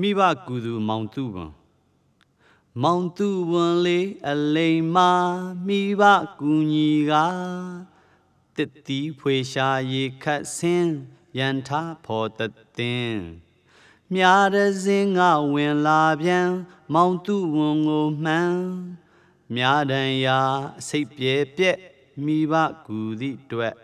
မိဘကူသူမောင်သူဝန်မောင်သူဝန်လေးအလိမ်မာမိဘကူညီကတစ်တီဖွေရှာရေခတ်ဆင်းရန်ထားဖော်တသိင်းမြားရစင်းကဝင်လာပြန်မောင်သူဝန်ကိုမှန်းမြားတန်ရာစိတ်ပြဲပြက်မိဘကူသည့်အတွက်